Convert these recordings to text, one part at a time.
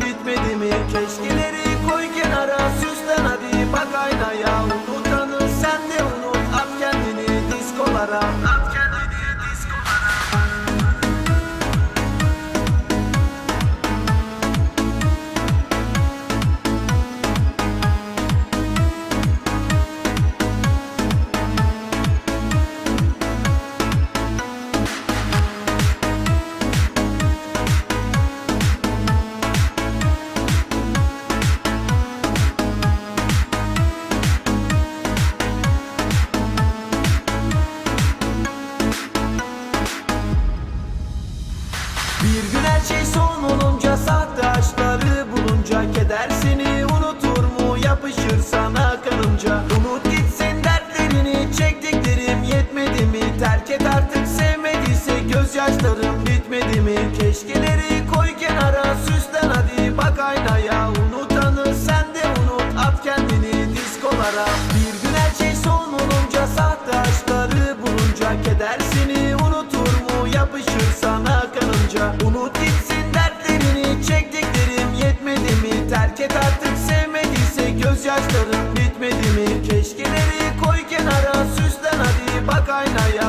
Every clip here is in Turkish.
bitmedi mi? Keşkileri koy kenara süslen hadi. Bak aynaya Unutanı sen de unut. At kendini diskolara. yaram Bir gün her şey son olunca Sahte aşkları bulunca Keder unutur mu? Yapışır sana kanınca. Unut gitsin dertlerini Çektiklerim yetmedi mi? Terk et artık sevmediyse Gözyaşlarım bitmedi mi? Keşkeleri koy kenara Süslen hadi bak aynaya.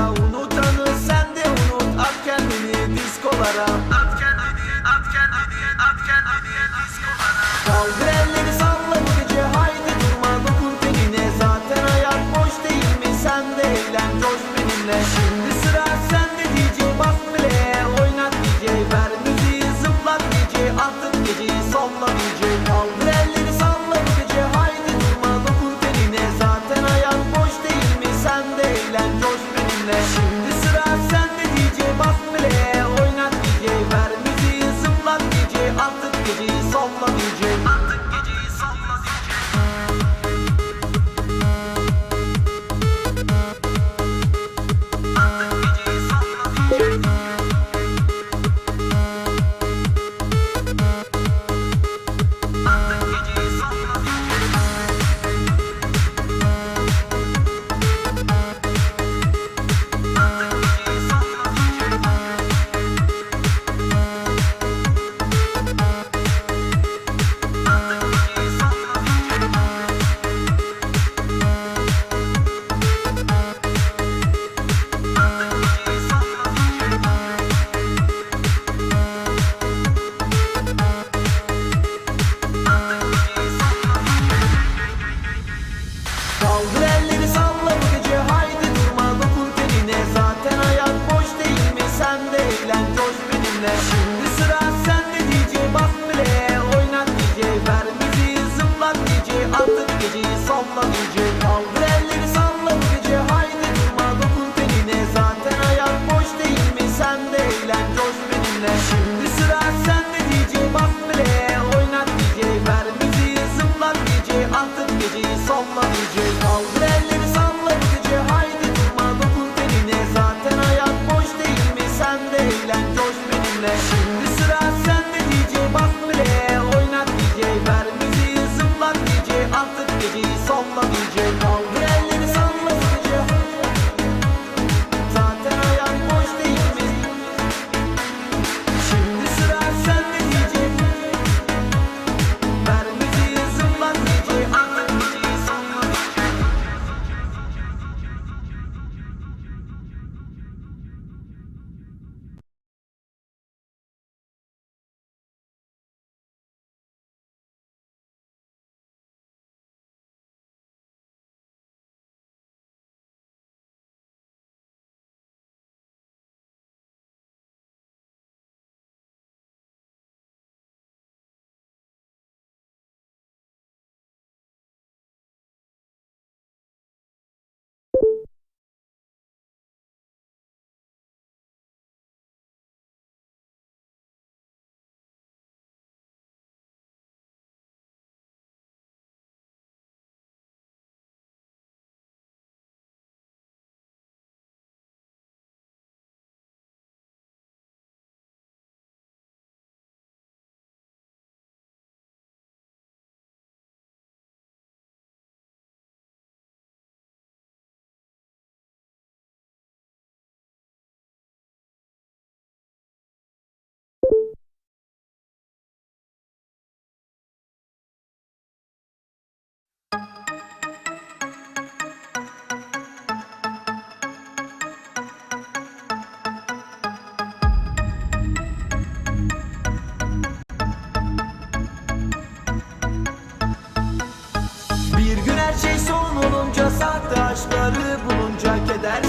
sıra sende DJ Bas bile oynat DJ Ver müziği zıplat DJ Artık geceyi salla DJ Dostları bulunca kedersiz